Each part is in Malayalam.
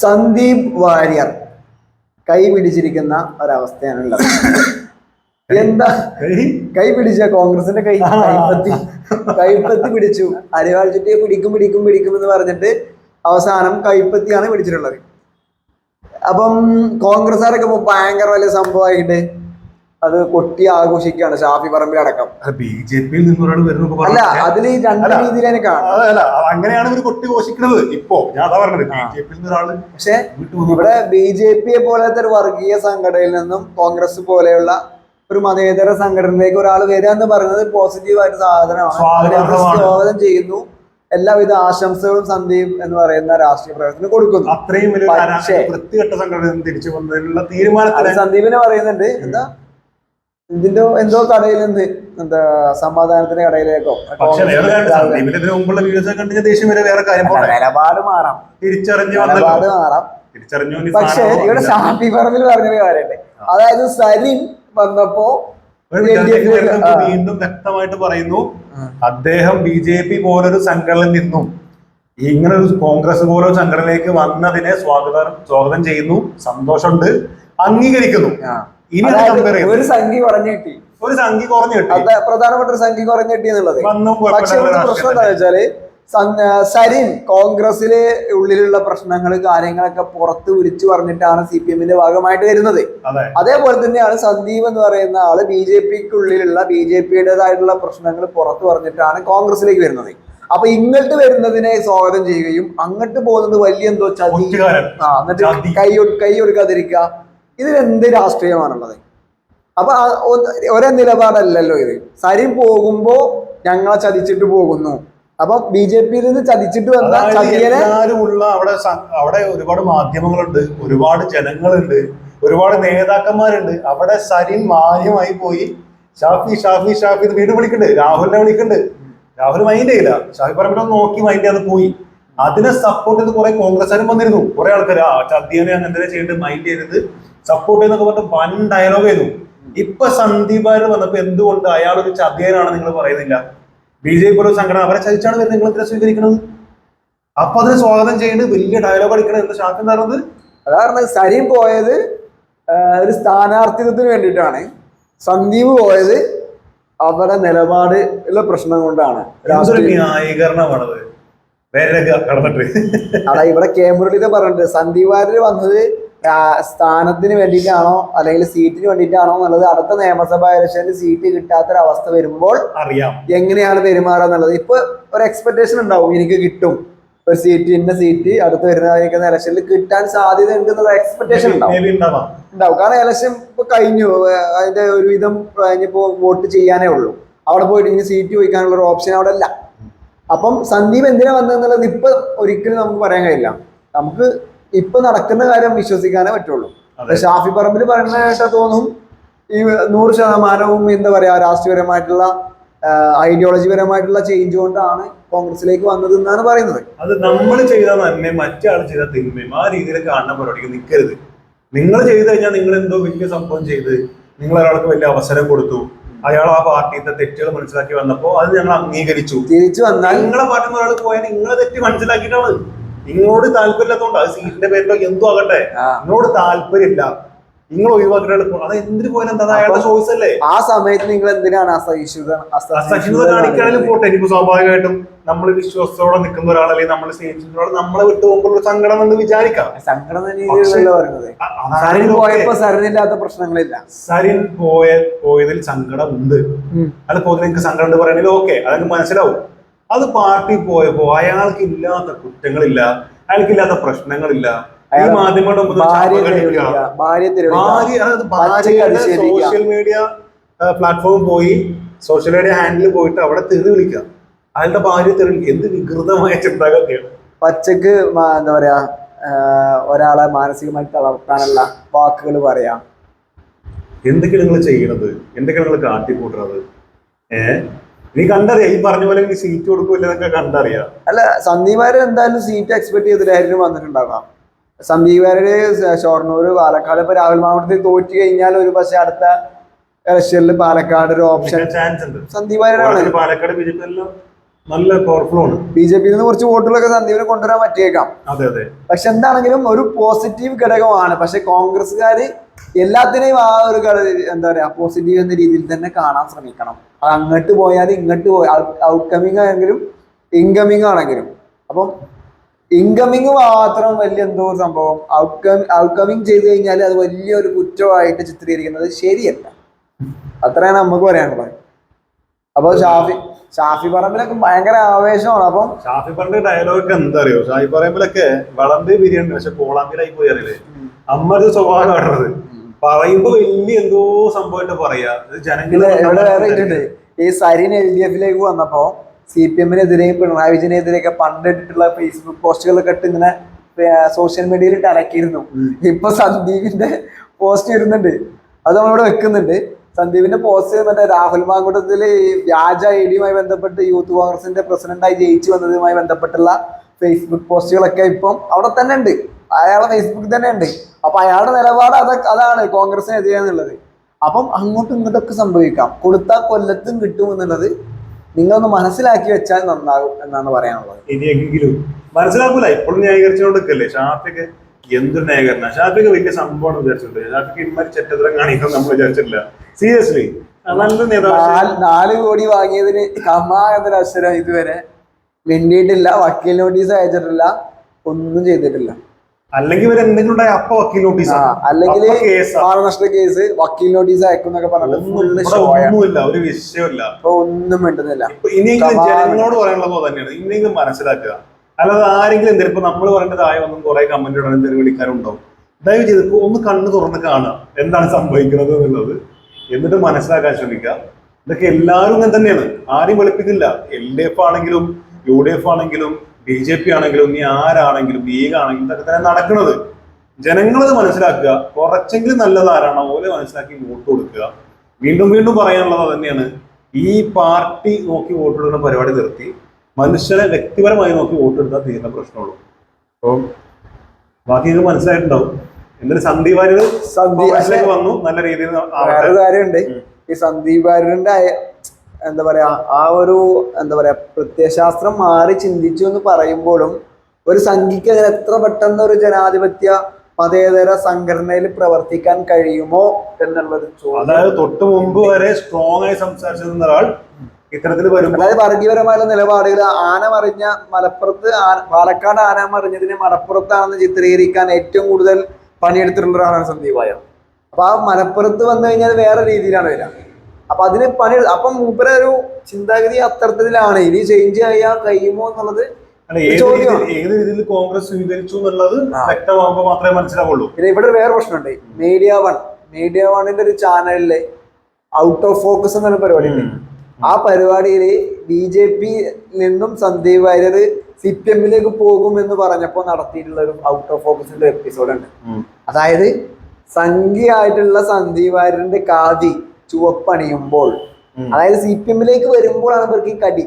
സന്ദീപ് വാര്യർ കൈ പിടിച്ചിരിക്കുന്ന ഒരവസ്ഥയാണുള്ളത്. എന്താ? കൈ? പിടിച്ച കോൺഗ്രസിന്റെ കൈ. കൈപ്പത്തി. കൈപ്പത്തി പിടിച്ചു. അരിവാൾ ചുറ്റിയെ പിടിക്കും പിടിക്കും പിടിക്കും എന്ന് പറഞ്ഞിട്ട് അവസാനം കൈപ്പത്തിയാണ് പിടിച്ചിട്ടുള്ളത്. അപ്പം കോൺഗ്രസ്സുകാരൊക്കെ ഭയങ്കര വലിയ സംഭവമായിട്ട് അത് കൊട്ടി ആഘോഷിക്കുകയാണ് ഷാഫി പറമ്പിൽ അടക്കം. ബി ജെ പിയിൽ വരുന്നു അല്ല അതിൽ രണ്ട് രീതിയിലാണ് രീതിയിൽ എനിക്ക് കാണാം അങ്ങനെയാണ് ഇവർ കൊട്ടി ഘോഷിക്കുന്നത്. ഇപ്പോ ഞാൻ അതാ പറഞ്ഞത് ബി ജെ പിയിൽ നിന്ന് പക്ഷെ ഇവിടെ ബി ജെ പിയെ പോലത്തെ ഒരു വർഗീയ സംഘടനയിൽ നിന്നും കോൺഗ്രസ് പോലെയുള്ള ഒരു മതേതര സംഘടനയിലേക്ക് ഒരാൾ വരിക എന്ന് പറയുന്നത് പോസിറ്റീവായിട്ട് സാധനമാണ്. സ്വാഗതം ചെയ്യുന്നു. എല്ലാവിധ ആശംസകളും സന്ദീപ് എന്ന് പറയുന്ന രാഷ്ട്രീയ പ്രവർത്തനം കൊടുക്കുന്നു. അത്രയും വലിയ വൃത്തികെട്ട സംഘടന തിരിച്ചു വന്നതിനുള്ള സന്ദീപിനെ പറയുന്നുണ്ട്. എന്താ? ഇതിന്റെ എന്തോ കടയിൽ നിന്ന് എന്താ സമാധാനത്തിന്റെ കടയിലേക്കോ? പക്ഷെ വേറെ കാര്യം സന്ദീപിന് ഇതിന് മുമ്പുള്ള വീഡിയോസ് ഒക്കെ കണ്ടിട്ട് ദേഷ്യം വരെ വേറെ കാര്യം അല്ല, പോട്ടെ. നിലപാട് മാറാം. തിരിച്ചറിഞ്ഞു നിലപാട് വന്നല്ലോ മാറാം. തിരിച്ചറിഞ്ഞു ഇനി പക്ഷേ സ്ഥാനം ഇവിടെ ഷാഫി പറമ്പിൽ പറഞ്ഞൊരു കാര്യമുണ്ട്. അതായത് സരിൻ വന്നപ്പോ ഒരു വിദ്യാർത്ഥി വരുന്നപ്പോ വീണ്ടും വ്യക്തമായിട്ട് പറയുന്നു അദ്ദേഹം ബി ജെ പി പോലൊരു സംഘടനയിൽ നിന്നും ഇങ്ങനെ ഒരു കോൺഗ്രസ് പോലൊരു സംഘടനയിലേക്ക് വന്നതിനെ സ്വാഗതം സ്വാഗതം ചെയ്യുന്നു സന്തോഷമുണ്ട് അംഗീകരിക്കുന്നു. ആ. ഇനി ഒരു സംഖ്യ കുറഞ്ഞു കിട്ടി. ഒരു സംഖ്യ കുറഞ്ഞു കിട്ടി. അത് പ്രധാനപ്പെട്ട ഒരു സംഖ്യ കുറഞ്ഞു കിട്ടി എന്നുള്ളത്. പക്ഷെ ഇവിടുത്തെ പ്രശ്നം എന്താ വെച്ചാൽ സരിൻ കോൺഗ്രസിലെ ഉള്ളിലുള്ള പ്രശ്നങ്ങൾ കാര്യങ്ങളൊക്കെ പുറത്ത് വിളിച്ചു പറഞ്ഞിട്ടാണ് സി പി എമ്മിന്റെ ഭാഗമായിട്ട് വരുന്നത്. അതേപോലെ തന്നെയാണ് സന്ദീപ് എന്ന് പറയുന്ന ആൾ ബി ജെ പിക്കുള്ളിലുള്ള ബി ജെ പിയുടേതായിട്ടുള്ള പ്രശ്നങ്ങൾ പുറത്ത് പറഞ്ഞിട്ടാണ് കോൺഗ്രസിലേക്ക് വരുന്നത്. അപ്പൊ ഇങ്ങോട്ട് വരുന്നതിനെ സ്വാഗതം ചെയ്യുകയും അങ്ങോട്ട് പോകുന്നത് വലിയ എന്തോ ചതി. ആ എന്നിട്ട് കൈ കൈ കൊടുക്കാതിരിക്കുക ഇതിൽ എന്ത് രാഷ്ട്രീയമാണുള്ളത്? അപ്പൊ ഒരേ നിലപാടല്ലല്ലോ ഇത്. സരി പോകുമ്പോ ഞങ്ങളെ ചതിച്ചിട്ട് പോകുന്നു. അപ്പൊ ബി ജെ പിയിൽ നിന്ന് ചതിച്ചിട്ട് വന്ന അവിടെ അവിടെ ഒരുപാട് മാധ്യമങ്ങളുണ്ട് ഒരുപാട് ജനങ്ങളുണ്ട് ഒരുപാട് നേതാക്കന്മാരുണ്ട്. അവിടെ സരിൻ മാന്യമായി പോയി ഷാഫി ഷാഫി ഷാഫി വീണ്ടും വിളിക്കുന്നുണ്ട് രാഹുലിനെ വിളിക്കണ്ട്. രാഹുൽ മൈൻഡ് ചെയ്യില്ല. ഷാഫി പറമ്പിനെ നോക്കി മൈൻഡ് ചെയ്യാതെ പോയി. അതിനെ സപ്പോർട്ട് ചെയ്ത് കുറെ കോൺഗ്രസ്സുകാരും വന്നിരുന്നു. കുറെ ആൾക്കാർ ആ ചതിയനെ അങ്ങനെ ചെയ്യേണ്ടത് മൈൻഡ് ചെയ്തത് സപ്പോർട്ട് എന്നൊക്കെ പറഞ്ഞിട്ട് വൻ ഡയലോഗ് ചെയ്തു. ഇപ്പൊ സന്ദീപ് ആര് വന്നപ്പോ എന്തുകൊണ്ട് അയാൾ ഒരു ചതിയനാണ് നിങ്ങൾ പറയുന്നില്ല? ബി ജെ പി ഒരു സംഘടന അവരെ ചതിച്ചാണ് വരുന്നത്. നിങ്ങൾ എന്തിനാ സ്വീകരിക്കുന്നത് അപ്പൊ അതിന് സ്വാഗതം ചെയ്യുന്നത് വലിയ ഡയലോഗ് അടിക്കണം എന്ന് ശാസ്ത്രം തരുന്നത് അതാണ് സരീം പോയത് ഒരു സ്ഥാനാർത്ഥിത്വത്തിന് വേണ്ടിയിട്ടാണ്. സന്ദീപ് പോയത് അവരുടെ നിലപാട് ഉള്ള പ്രശ്നം കൊണ്ടാണ്. ന്യായീകരണമാണത്? കടന്നിട്ട്. അടാ ഇവിടെ കെ മുരളീധർ പറഞ്ഞിട്ട് സന്ദീപ് വാര്യർ വന്നത് സ്ഥാനത്തിന് വേണ്ടിയിട്ടാണോ അല്ലെങ്കിൽ സീറ്റിന് വേണ്ടിയിട്ടാണോ എന്നുള്ളത് അടുത്ത നിയമസഭാ ഇലക്ഷനിൽ സീറ്റ് കിട്ടാത്തൊരവസ്ഥ വരുമ്പോൾ അറിയാം. എങ്ങനെയാണ് പെരുമാറുക എന്നുള്ളത്? ഇപ്പൊ ഒരു എക്സ്പെക്ടേഷൻ ഉണ്ടാവും എനിക്ക് കിട്ടും. ഒരു സീറ്റ് ഇന്ന സീറ്റ് അടുത്ത് വരുന്ന ഇലക്ഷനിൽ കിട്ടാൻ സാധ്യത ഉണ്ട് എന്നുള്ള എക്സ്പെക്ടേഷൻ ഉണ്ടാവും. കാരണം ഇലക്ഷൻ ഇപ്പൊ കഴിഞ്ഞു. അതിന്റെ അതിന്റെ ഒരുവിധം കഴിഞ്ഞപ്പോ വോട്ട് ചെയ്യാനേ ഉള്ളൂ. അവിടെ പോയിട്ട് ഇനി സീറ്റ് ചോദിക്കാനുള്ള ഒരു ഓപ്ഷൻ അവിടെ അല്ല അപ്പം സന്ദീപ് എന്തിനാ വന്നതെന്നുള്ളത് ഇപ്പൊ ഒരിക്കലും നമുക്ക് പറയാൻ കഴിയില്ല. നമുക്ക് ഇപ്പൊ നടക്കുന്ന കാര്യം വിശ്വസിക്കാനേ പറ്റുള്ളൂ. അതെ. ഷാഫി പറമ്പിൽ പറയുന്ന കേട്ടാ തോന്നും ഈ നൂറ് ശതമാനവും എന്താ പറയാ രാഷ്ട്രീയപരമായിട്ടുള്ള ഐഡിയോളജി പരമായിട്ടുള്ള ചേഞ്ച് കൊണ്ടാണ് കോൺഗ്രസിലേക്ക് വന്നത് എന്നാണ് പറയുന്നത്. അത് നമ്മൾ ചെയ്ത നന്മ മറ്റാൾ ചെയ്ത തിന്മയും. ആ രീതിയിൽ കാണുന്ന പരിപാടിക്ക് നിൽക്കരുത് നിങ്ങൾ ചെയ്തു കഴിഞ്ഞാൽ നിങ്ങൾ എന്തോ വലിയ സംഭവം ചെയ്ത് നിങ്ങൾ ഒരാൾക്ക് വലിയ അവസരം കൊടുത്തു. അയാൾ ആ പാർട്ടിയുടെ തെറ്റുകൾ മനസ്സിലാക്കി വന്നപ്പോ അത് ഞങ്ങൾ അംഗീകരിച്ചു. തിരിച്ചു വന്നാൽ നിങ്ങളെ പാർട്ടി ഒരാൾ പോയാൽ നിങ്ങളെ തെറ്റ് മനസ്സിലാക്കിയിട്ടാണ്. നിങ്ങളോട് താല്പര്യമില്ലാത്തതുകൊണ്ട് അത് സീറ്റിന്റെ പേരിലോ എന്തോ ആകട്ടെ. നിങ്ങളോട് താല്പര്യമില്ല. നിങ്ങൾ ഒഴിവാക്കിയിട്ട് അത് എന്തിനു പോയാലും എന്താ അയാളുടെ ചോയ്സ് അല്ലേ? ആ സമയത്ത് നിങ്ങൾ എന്തിനാണ് അസഹിഷ്ണുത അസഹിഷ്ണുത കാണിക്കുകയാണെങ്കിൽ പോട്ടെ. ഇനിയിപ്പോ സ്വാഭാവികമായിട്ടും നമ്മൾ വിശ്വാസത്തോടെ നിൽക്കുന്ന ഒരാളല്ലേ നമ്മൾ നമ്മളെ വിട്ടു പോകുമ്പോൾ സങ്കടം എന്ന് വിചാരിക്കാം. സങ്കടം സരിൻ ഇതിലൊക്കെ. പോയപ്പോ സരിനില്ലാത്ത പ്രശ്നങ്ങളില്ല. സരിൻ പോയ പോയതിൽ സങ്കടം ഉണ്ട് അല്ല അത് പോയതിൽ എനിക്ക് സങ്കടം ഉണ്ട് പറയണെങ്കിൽ ഓക്കെ. അതെനിക്ക് മനസ്സിലാവും. അത് പാർട്ടി പോയപ്പോ അയാൾക്ക് ഇല്ലാത്ത കുറ്റങ്ങളില്ല അയാൾക്ക് ഇല്ലാത്ത പ്രശ്നങ്ങളില്ല. ഈ മാധ്യമങ്ങളുടെ മുമ്പിൽ. സോഷ്യൽ മീഡിയ പ്ലാറ്റ്ഫോമിൽ പോയി സോഷ്യൽ മീഡിയ ഹാൻഡിൽ പോയിട്ട് അവിടെ തെറി വിളിക്കുക. അയാളുടെ ഭാര്യ തെറി എന്ത് വികൃതമായ ചിന്താഗതിയാണ്. പച്ചക്ക് എന്താ പറയാ ഒരാളെ മാനസികമായി തളർത്താനുള്ള വാക്കുകൾ പറയാം. എന്തൊക്കെയാണ് നിങ്ങൾ ചെയ്യണത്? എന്തൊക്കെയാണ് നിങ്ങൾ കാട്ടിക്കൂട്ടുന്നത് ഏഹ് നീ കണ്ടറിയാം ഈ പറഞ്ഞ പോലെ നീ സീറ്റ് കൊടുക്കൂല എന്നൊക്കെ കണ്ടറിയാം. അല്ല സന്ദീപാര് എന്തായാലും സീറ്റ് എക്സ്പെക്ട് ചെയ്തിട്ടായിരുന്നു വന്നിട്ടുണ്ടാകാം. സന്ദീപാരുടെ ഷൊർണൂർ പാലക്കാട് ഇപ്പൊ രാഹുൽ മാവട്ടത്തിൽ തോറ്റു കഴിഞ്ഞാൽ ഒരു പക്ഷെ അടുത്ത ഇലക്ഷനിൽ പാലക്കാട് ഒരു ഓപ്ഷൻ ചാൻസ് ഉണ്ട്. സന്ദീപാരാണ് കോളേജിൽ പാലക്കാട് ബി ജെ പി നല്ല പവർഫുൾ ആണ്. ബി ജെ പിയിൽ നിന്ന് കുറച്ച് വോട്ടുകളൊക്കെ സന്ദീപിനെ കൊണ്ടുവരാൻ പറ്റിയേക്കാം. അതെ അതെ. പക്ഷെ എന്താണെങ്കിലും ഒരു പോസിറ്റീവ് ഘടകമാണ്. പക്ഷെ കോൺഗ്രസ്സുകാര് എല്ലാത്തിനെയും ആ ഒരു എന്താ പറയാ പോസിറ്റീവ് എന്ന രീതിയിൽ തന്നെ കാണാൻ ശ്രമിക്കണം. അത് അങ്ങോട്ട് പോയാൽ ഇങ്ങോട്ട് പോയി ഔട്ട്കമ്മിങ് ആണെങ്കിലും ഇൻകമ്മിങ് ആണെങ്കിലും. അപ്പം ഇൻകമ്മിങ് മാത്രം വലിയ എന്തോ സംഭവം. ഔട്ട്കം ഔട്ട്കമ്മിങ് ചെയ്ത് കഴിഞ്ഞാൽ അത് വലിയൊരു കുറ്റമായിട്ട് ചിത്രീകരിക്കുന്നത് ശരിയല്ല. അത്രയാണ് നമുക്ക് പറയാനുള്ളത്. അപ്പൊ ഷാഫി ഷാഫി പറമ്പിലൊക്കെ ഭയങ്കര ആവേശമാണ്. അപ്പം ഷാഫി പറഞ്ഞ ഡയലോഗ് എന്താ അറിയോ ഷാഫി പറമ്പിലൊക്കെ വളർന്ന് ബിരിയാണി പക്ഷെ കോളാമ്പിലായി പോയി അറിയില്ലേ? അമ്മ ഒരു പറയുമ്പോ വലിയ എന്തോ സംഭവമായിട്ട് പറയാ. ജനങ്ങളെ ഈ സരിൻ എൽ ഡി എഫിലേക്ക് വന്നപ്പോ സി പി എമ്മിനെതിരെയും പിണറായി വിജയനെതിരെയൊക്കെ പണ്ട് ഇട്ടിട്ടുള്ള ഫേസ്ബുക്ക് പോസ്റ്റുകളൊക്കെ ഇട്ട് ഇങ്ങനെ സോഷ്യൽ മീഡിയയിൽ ഇട്ട് അടക്കിയിരുന്നു ഇപ്പൊ സന്ദീപിന്റെ പോസ്റ്റ് വരുന്നുണ്ട്. അത് നമ്മളിവിടെ വെക്കുന്നുണ്ട്. സന്ദീപിന്റെ പോസ്റ്റ് മറ്റേ രാഹുൽ മാങ്കുട്ടത്തിൽ ഈ വ്യാജ ഐ ഡിയുമായി ബന്ധപ്പെട്ട് യൂത്ത് കോൺഗ്രസിന്റെ പ്രസിഡന്റായി ജയിച്ചു വന്നതുമായി ബന്ധപ്പെട്ടുള്ള ഫേസ്ബുക്ക് പോസ്റ്റുകളൊക്കെ ഇപ്പം അവിടെ തന്നെ ഉണ്ട്. അയാളെ ഫേസ്ബുക്കിൽ തന്നെ ഉണ്ട്. അപ്പൊ അയാളുടെ നിലപാട് അത് അതാണ് കോൺഗ്രസിനെതിരെ എന്നുള്ളത്. അപ്പം അങ്ങോട്ടും ഇങ്ങോട്ടൊക്കെ സംഭവിക്കാം. കൊടുത്ത കൊല്ലത്തും കിട്ടും എന്നുള്ളത് നിങ്ങളൊന്ന് മനസ്സിലാക്കി വെച്ചാൽ നന്നാകും എന്നാണ് പറയാനുള്ളത്. ഇനിയെങ്കിലും മനസ്സിലാക്കൂല. ഇപ്പോഴും ന്യായീകരിച്ചുകൊണ്ടിരിക്കല്ലേ ഷാഫിക്ക് എന്തൊരു ന്യായീകരണ? ഷാഫിക്ക് വലിയ സംഭവമാണ് വിചാരിച്ചിട്ടുണ്ട്. ഷാഫിക്ക് ഇന്മാരി ചെറ്റത്തരം കാണിക്കാൻ നമ്മൾ വിചാരിച്ചിട്ടില്ല. സീരിയസ്ലി നല്ല നേതാവ്. നാല് കോടി വാങ്ങിയതിന് കമാ എന്നൊരു അക്ഷരം ഇതുവരെ വേണ്ടിയിട്ടില്ല വക്കീൽ നോട്ടീസ് അയച്ചിട്ടില്ല. ഒന്നും ചെയ്തിട്ടില്ല. അല്ലെങ്കിൽ ഇവർ എന്തെങ്കിലും ഉണ്ടായ അപ്പ വക്കീൽ നോട്ടീസ്. അല്ലെങ്കിൽ മാനനഷ്ട കേസ് വക്കീൽ നോട്ടീസ് അയക്കും എന്നൊക്കെ പറഞ്ഞിട്ട് ഫുള്ള് ഒന്നുമില്ല ഒരു വിഷയമില്ല ഒന്നും മിണ്ടുന്നില്ല. ഇപ്പൊ ഇനിയെങ്കിലും. ജനങ്ങളോട് പറയാനുള്ളത് തന്നെയാണ്. ഇനിയെങ്കിലും മനസ്സിലാക്കുക. അല്ലാതെ ആരെങ്കിലും എന്തെങ്കിലും ഇപ്പൊ നമ്മൾ പറയേണ്ടത് ഒന്നും കുറെ കമന്റ് ഇടാൻ എന്തെങ്കിലും വിളിക്കാനുണ്ടോ? ദയവ് ചെയ്ത് ഒന്ന് കണ്ണ് തുറന്ന് കാണുക. എന്താണ് സംഭവിക്കുന്നത് എന്നുള്ളത്. എന്നിട്ട് മനസ്സിലാക്കാൻ ശ്രമിക്കുക. ഇതൊക്കെ എല്ലാവരും ഇങ്ങനെ തന്നെയാണ്. ആരും വെളുപ്പിക്കില്ല. എൽ ഡി എഫ് ആണെങ്കിലും യു ഡി എഫ് ആണെങ്കിലും ബി ജെ പി ആണെങ്കിലും നീ ആരാണെങ്കിലും ലീഗ് ആണെങ്കിലും ഇതൊക്കെ തന്നെ നടക്കുന്നത്. ജനങ്ങളത് മനസ്സിലാക്കുക. കുറച്ചെങ്കിലും നല്ലത് ആരാണോ ഓലെ മനസ്സിലാക്കി വോട്ട് കൊടുക്കുക. വീണ്ടും വീണ്ടും പറയാനുള്ളത് തന്നെയാണ് ഈ പാർട്ടി നോക്കി വോട്ട് കൊടുക്കുന്ന പരിപാടി നിർത്തി. മനുഷ്യരെ വ്യക്തിപരമായി നോക്കി വോട്ട് എടുത്താൽ തീരുന്ന പ്രശ്നമുള്ളൂ. അപ്പം ബാക്കി നിങ്ങൾക്ക് മനസ്സിലായിട്ടുണ്ടാവും. എന്നിട്ട് സന്ദീപ് വാര്യർ സന്ദീപ് വന്നു. നല്ല രീതിയിൽ കാര്യമുണ്ട്. ഈ സന്ദീപ് വാര്യരുടെ അയ- എന്താ പറയുക ആ ഒരു എന്താ പറയുക പ്രത്യയശാസ്ത്രം മാറി ചിന്തിച്ചു എന്ന് പറയുമ്പോഴും ഒരു സംഘിക്ക് അങ്ങനെ എത്ര പെട്ടെന്ന് ഒരു ജനാധിപത്യ മതേതര സംഘടനയിൽ പ്രവർത്തിക്കാൻ കഴിയുമോ എന്നുള്ളത് അതായത് തൊട്ട് മുമ്പ് വരെ സ്ട്രോങ് ആയി സംസാരിച്ചിരുന്ന ഒരാൾ ഇത്തരത്തിൽ വരും അതായത് വർഗീയപരമായുള്ള നിലപാടുകൾ ആന മറിഞ്ഞ മലപ്പുറത്ത് ആന- പാലക്കാട് ആന മറിഞ്ഞതിനെ മലപ്പുറത്താണെന്ന് ചിത്രീകരിക്കാൻ ഏറ്റവും കൂടുതൽ പണിയെടുത്തിട്ടുള്ള ഒരാളാണ് സന്ദീപായ അപ്പൊ ആ മലപ്പുറത്ത് വന്നു കഴിഞ്ഞാൽ വേറെ രീതിയിലാണ് വരിക. അപ്പൊ അതിന് പണി അപ്പം മൂപ്പര ഒരു ചിന്താഗതി അത്തരത്തിലാണ്. ഇനി ചേഞ്ച് ചെയ്യാൻ കഴിയുമോ എന്നുള്ളത് ഏത് രീതിയിൽ കോൺഗ്രസ് സ്വീകരിച്ചു എന്നുള്ളത് വ്യക്തമാകുമ്പോ വ്യക്തമാകുമ്പോൾ മാത്രമേ മനസ്സിലാവുള്ളൂ. പിന്നെ ഇവിടെ വേറെ പ്രശ്നമുണ്ട്. മീഡിയ വൺ മീഡിയ വണ്ണിന്റെ ഒരു ചാനലിൽ ഔട്ട് ഓഫ് ഫോക്കസ് എന്നൊരു പരിപാടി ഉണ്ട്. ആ പരിപാടിയിൽ ബി ജെ പി നിന്നും സന്ദീപ് വാര്യർ സി പി എമ്മിലേക്ക് പോകും എന്ന് പറഞ്ഞപ്പോൾ നടത്തിയിട്ടുള്ള ഒരു ഔട്ട് ഓഫ് ഫോക്കസിന്റെ എപ്പിസോഡ് ഉണ്ട്. അതായത് സംഖ്യയായിട്ടുള്ള സന്ദീപ് വാര്യന്റെ കാതി ചുവപ്പണിയുമ്പോൾ. അതായത് സി പി എമ്മിലേക്ക് വരുമ്പോഴാണ് ഇവർക്ക് ഈ കടി.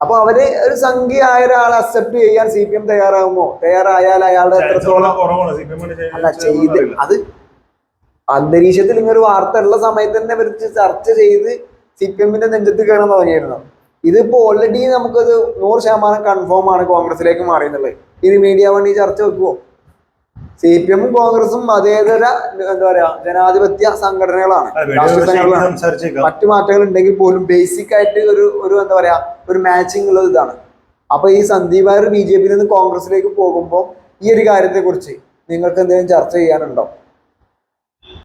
അപ്പൊ അവർ ഒരു സംഖ്യയായ ഒരാളെ അക്സെപ്റ്റ് ചെയ്യാൻ സി പി എം തയ്യാറാകുമോ? തയ്യാറായാൽ അയാളുടെ എത്രത്തോളം അല്ല ചെയ്ത് അത് അന്തരീക്ഷത്തിൽ ഇങ്ങനെ ഒരു വാർത്ത ഉള്ള സമയത്ത് തന്നെ ഇവർ ചർച്ച ചെയ്ത് സി പി എമ്മിന്റെ നെഞ്ചത്ത് കയറാൻ തുടങ്ങിയിരുന്നു. ഇതിപ്പോ ഓൾറെഡി നമുക്കത് നൂറ് ശതമാനം കൺഫേം ആണ് കോൺഗ്രസിലേക്ക് മാറിയെന്നുള്ളത്. ഇനി മീഡിയ വൺ ഈ ചർച്ച വെക്കുവോ? സി പി എമ്മും കോൺഗ്രസും അതേതര എന്താ പറയാ ജനാധിപത്യ സംഘടനകളാണ്. രാഷ്ട്രീയ സംഘടനകളാണ്. മറ്റു മാറ്റങ്ങൾ ഉണ്ടെങ്കിൽ പോലും ബേസിക് ആയിട്ട് ഒരു ഒരു എന്താ പറയാ ഒരു മാച്ചിങ് ഉള്ള ഇതാണ്. അപ്പൊ ഈ സന്ദീപ് നായർ ബി ജെ പിയിൽ നിന്ന് കോൺഗ്രസിലേക്ക് പോകുമ്പോൾ ഈ ഒരു കാര്യത്തെ കുറിച്ച് നിങ്ങൾക്ക് എന്തെങ്കിലും ചർച്ച ചെയ്യാനുണ്ടോ?